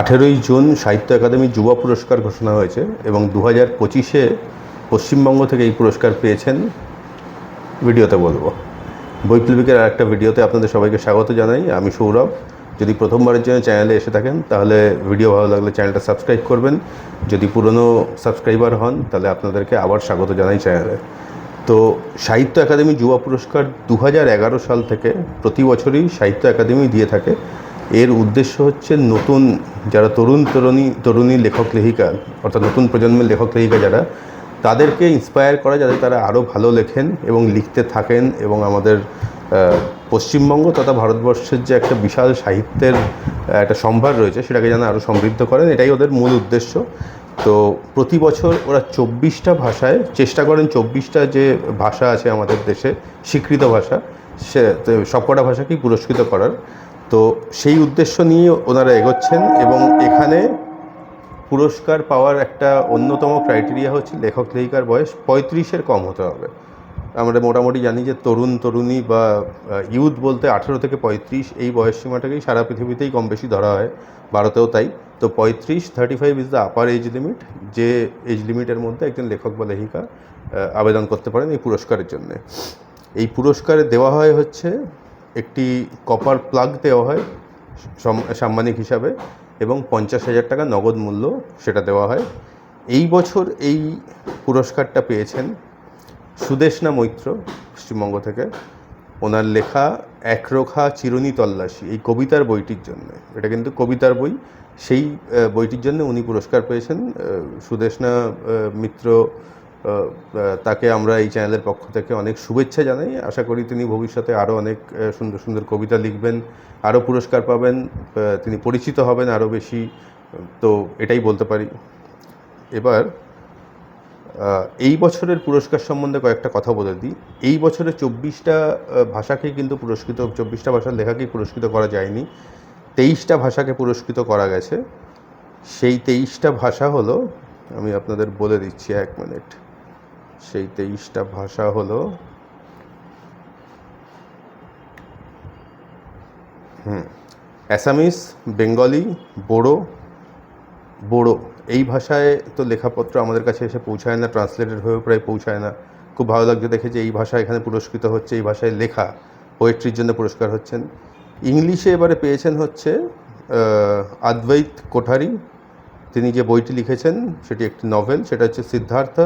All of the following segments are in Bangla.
আঠেরোই জুন সাহিত্য একাডেমি যুব পুরস্কার ঘোষণা হয়েছে এবং দু হাজার পঁচিশে পশ্চিমবঙ্গ থেকে এই পুরস্কার পেয়েছেন। ভিডিওতে বলব। বৈপ্লবিকের আর একটা ভিডিওতে আপনাদের সবাইকে স্বাগত জানাই। আমি সৌরভ। যদি প্রথমবারের জন্য চ্যানেলে এসে থাকেন, তাহলে ভিডিও ভালো লাগলে চ্যানেলটা সাবস্ক্রাইব করবেন। যদি পুরনো সাবস্ক্রাইবার হন, তাহলে আপনাদেরকে আবার স্বাগত জানাই চ্যানেলে। তো সাহিত্য একাডেমি যুবা পুরস্কার দু সাল থেকে প্রতি বছরই সাহিত্য একাডেমি দিয়ে থাকে। এর উদ্দেশ্য হচ্ছে নতুন যারা তরুণ তরুণী তরুণী লেখক লেখিকা, অর্থাৎ নতুন প্রজন্মের লেখক লেখিকা যারা, তাদেরকে ইন্সপায়ার করা যাতে তারা আরও ভালো লেখেন এবং লিখতে থাকেন এবং আমাদের পশ্চিমবঙ্গ তথা ভারতবর্ষের যে একটা বিশাল সাহিত্যের একটা সম্ভার রয়েছে সেটাকে যেন আরও সমৃদ্ধ করেন, এটাই ওদের মূল উদ্দেশ্য। তো প্রতি বছর ওরা চব্বিশটা ভাষায়, চেষ্টা করেন চব্বিশটা যে ভাষা আছে আমাদের দেশে, স্বীকৃত ভাষা, সে, সবকটা ভাষাকেই পুরস্কৃত করার। তো সেই উদ্দেশ্য নিয়ে ওনারা এগোচ্ছেন এবং এখানে পুরস্কার পাওয়ার একটা অন্যতম ক্রাইটেরিয়া হচ্ছে লেখক লেখিকার বয়স পঁয়ত্রিশের কম হতে হবে। আমরা মোটামুটি জানি যে তরুণ তরুণী বা ইউথ বলতে আঠেরো থেকে পঁয়ত্রিশ এই বয়স সীমাটাকেই সারা পৃথিবীতেই কম বেশি ধরা হয়, ভারতেও তাই। তো পঁয়ত্রিশ, thirty five is the upper age limit যে এজ লিমিটের মধ্যে একজন লেখক বা লেখিকা আবেদন করতে পারেন এই পুরস্কারের জন্যে। এই পুরস্কারে দেওয়া হয় হচ্ছে একটি কপার প্লাগ দেওয়া হয় সাম্মানিক হিসাবে, এবং পঞ্চাশ হাজার টাকা নগদ মূল্য সেটা দেওয়া হয়। এই বছর এই পুরস্কারটা পেয়েছেন সুদেশনা মৈত্র পশ্চিমবঙ্গ থেকে। ওনার লেখা একরোখা চিরুনি তল্লাশি এই কবিতার বইটির জন্য। এটা কিন্তু কবিতার বই। সেই বইটির জন্য উনি পুরস্কার পেয়েছেন সুদেশনা মিত্র তাকে আমরা এই চ্যানেলের পক্ষ থেকে অনেক শুভেচ্ছা জানাই। আশা করি তিনি ভবিষ্যতে আরও অনেক সুন্দর সুন্দর কবিতা লিখবেন আরও পুরস্কার পাবেন তিনি পরিচিত হবেন আরও বেশি, তো এটাই বলতে পারি। এবার এই বছরের পুরস্কার সম্বন্ধে কয়েকটা কথা বলে দিই। এই বছরে চব্বিশটা ভাষাকেই কিন্তু পুরস্কৃত, চব্বিশটা ভাষার লেখাকেই পুরস্কৃত করা যায়নি। তেইশটা ভাষাকে পুরস্কৃত করা গেছে। সেই তেইশটা ভাষা হলো, আমি আপনাদের বলে দিচ্ছি এক মিনিট। সেই তেইশটা ভাষা হলো অ্যাসামিস, বেঙ্গলি, বোড়ো বোড়ো। এই ভাষায় তো লেখাপত্র আমাদের কাছে এসে পৌঁছায় না ট্রান্সলেটেড হয়েও প্রায় পৌঁছায় না। খুব ভালো লাগছে দেখে যে এই ভাষা এখানে পুরস্কৃত হচ্ছে, এই ভাষায় লেখা পোয়েট্রির জন্য পুরস্কার হচ্ছেন। ইংলিশে এবারে পেয়েছেন হচ্ছে আদ্বৈত কোঠারি। তিনি যে বইটি লিখেছেন, সেটি একটি নভেল সেটা হচ্ছে Siddhartha.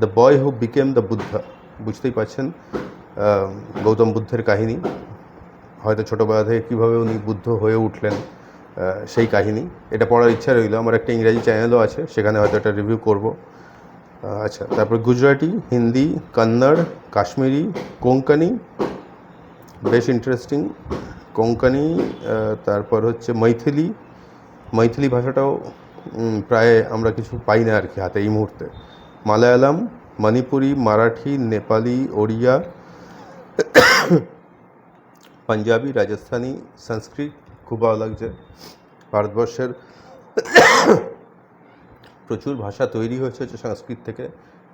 The boy who became the Buddha বুঝতেই পারছেন গৌতম বুদ্ধের কাহিনী। হয়তো ছোটোবেলা থেকে কীভাবে উনি বুদ্ধ হয়ে উঠলেন সেই কাহিনী। এটা পড়ার ইচ্ছা রইল। আমার একটা ইংরাজি চ্যানেলও আছে, সেখানে হয়তো একটা রিভিউ করব। আচ্ছা তারপর গুজরাটি, হিন্দি, কন্নড়, কাশ্মীরি কোঙ্কানি বেশ ইন্টারেস্টিং কোঙ্কানি তারপর হচ্ছে মৈথিলি। মৈথিলি ভাষাটাও প্রায় আমরা কিছু পাই না আর কি হাতে এই মুহূর্তে। মালায়ালাম, মণিপুরি, মারাঠি, নেপালি, ওড়িয়া, পাঞ্জাবি, রাজস্থানী, সংস্কৃত, খুব ভালো লাগছে। ভারতবর্ষের প্রচুর ভাষা তৈরি হয়েছে হচ্ছে সংস্কৃত থেকে।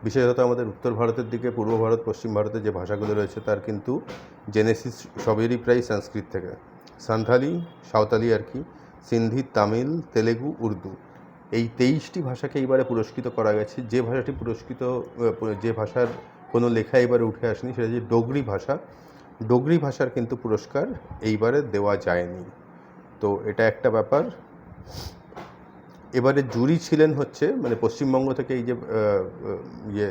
বিশেষত আমাদের উত্তর ভারতের দিকে, পূর্ব ভারত, পশ্চিম ভারতে যে ভাষাগুলো রয়েছে তার কিন্তু জেনেসিস সবেরই প্রায় সংস্কৃত থেকে। সান্থালি, সাঁওতালি আর কি, সিন্ধি, তামিল, তেলেগু, উর্দু। এই তেইশটি ভাষাকে এইবারে পুরস্কৃত করা গেছে। যে ভাষাটি পুরস্কৃত যে ভাষার কোনো লেখা এবারে উঠে আসেনি সেটা যে ডোগরি ভাষা। ডোগরি ভাষার কিন্তু পুরস্কার এইবারে দেওয়া যায়নি। তো এটা একটা ব্যাপার। এবারে জুরি ছিলেন হচ্ছে মানে পশ্চিমবঙ্গ থেকে এই যে ইয়ে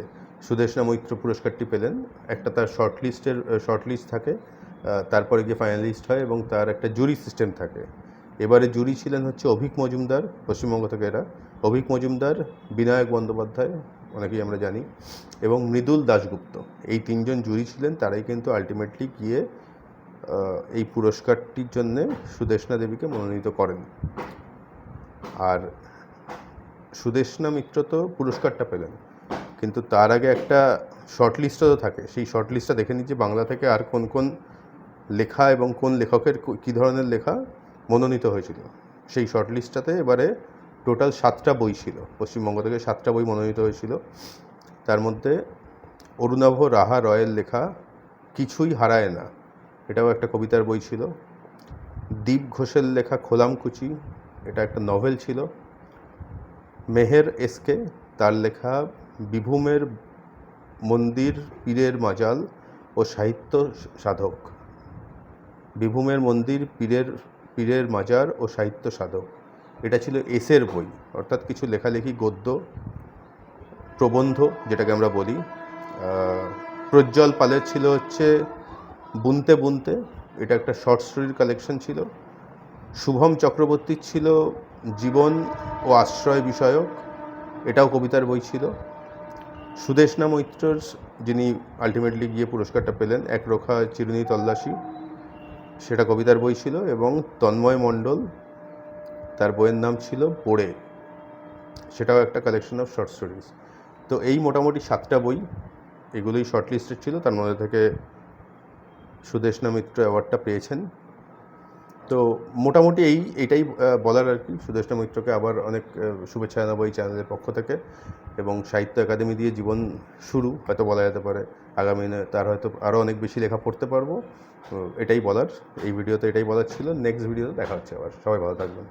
সুদেশনা মৈত্র পুরস্কারটি পেলেন। একটা তার শর্ট লিস্টের শর্ট লিস্ট থাকে তারপরে গিয়ে ফাইনালিস্ট হয় এবং তার একটা জুরি সিস্টেম থাকে। এবারে জুরি ছিলেন হচ্ছে অভিক মজুমদার, পশ্চিমবঙ্গ থেকে এরা। অভিক মজুমদার, বিনায়ক বন্দ্যোপাধ্যায়, অনেকেই আমরা জানি, এবং মৃদুল দাশগুপ্ত। এই তিনজন জুরি ছিলেন, তারাই কিন্তু আলটিমেটলি গিয়ে এই পুরস্কারটির জন্যে সুদেশনা দেবীকে মনোনীত করেন। আর সুদেশনা মিত্র তো পুরস্কারটা পেলেন, কিন্তু তার আগে একটা শর্ট লিস্টও তো থাকে। সেই শর্ট লিস্টটা দেখে নিচ্ছি, বাংলা থেকে আর কোন কোন লেখা এবং কোন লেখকের কী ধরনের লেখা মনোনীত হয়েছিল। সেই শর্ট লিস্টটাতে এবারে টোটাল সাতটা বই ছিল। পশ্চিমবঙ্গ থেকে সাতটা বই মনোনীত হয়েছিল। তার মধ্যে অরুণাভ রাহা রয়ের লেখা কিছুই হারায় না। এটাও একটা কবিতার বই ছিল। দীপ ঘোষের লেখা খোলামকুচি, এটা একটা নভেল ছিল। মেহের এসকে, তার লেখা বিভূমের মন্দির পীরের মাজাল ও সাহিত্য সাধক। বিভূমের মন্দির পীরের পীরের মাজার ও সাহিত্য সাধক। এটা ছিল এসের বই, অর্থাৎ কিছু লেখালেখি গদ্য, প্রবন্ধ, যেটাকে আমরা বলি। প্রজ্জ্বল পালের ছিল হচ্ছে বুনতে বুনতে, এটা একটা শর্ট স্টোরির কালেকশন ছিল। শুভম চক্রবর্তীর ছিল জীবন ও আশ্রয় বিষয়ক, এটাও কবিতার বই ছিল। সুদেশনা মৈত্রর যিনি আলটিমেটলি গিয়ে পুরস্কারটা পেলেন একরোখা চিরুনি তল্লাশি। সেটা কবিতার বই ছিল এবং তন্ময় মণ্ডল তার বইয়ের নাম ছিল পড়ে। সেটাও একটা কালেকশন অফ শর্ট স্টোরিজ তো এই মোটামুটি সাতটা বই এগুলোই শর্ট লিস্টেড ছিল। তার মধ্যে থেকে সুদেশনা মিত্র অ্যাওয়ার্ডটা পেয়েছেন। তো মোটামুটি এই, এটাই বলার আর কি। সুদেশনা মিত্রকে আবার অনেক শুভেচ্ছা জানাব এই চ্যানেলের পক্ষ থেকে। এবং সাহিত্য একাডেমি দিয়ে জীবন শুরু, হয়তো বলা যেতে পারে। আগামী তার হয়তো আরও অনেক বেশি লেখা পড়তে পারব। এটাই বলার, এই ভিডিওতে এটাই বলার ছিল। নেক্সট ভিডিওতে দেখা হচ্ছে আবার। সবাই ভালো থাকবেন।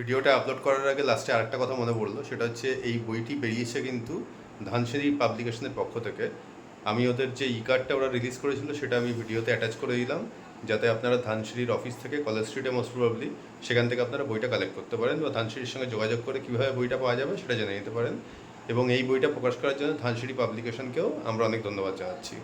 ভিডিওটা আপলোড করার আগে লাস্টে আরেকটা কথা মনে পড়ল। সেটা হচ্ছে, এই বইটি বেরিয়েছে কিন্তু ধানসিঁড়ি পাবলিকেশনের পক্ষ থেকে। আমি ওদের যে ই কার্ডটা ওরা রিলিজ করেছিল, সেটা আমি ভিডিওতে অ্যাটাচ করে দিলাম। যাতে আপনারা ধানসিঁড়ির অফিস থেকে কলেজ স্ট্রিটে মোস্ট প্রবাবলি সেখান থেকে আপনারা বইটা কালেক্ট করতে পারেন বা ধানসিঁড়ির সঙ্গে যোগাযোগ করে কীভাবে বইটা পাওয়া যাবে সেটা জেনে নিতে পারেন। এবং এই বইটা প্রকাশ করার জন্য ধানসিঁড়ি পাবলিকেশনকেও আমরা অনেক ধন্যবাদ জানাচ্ছি।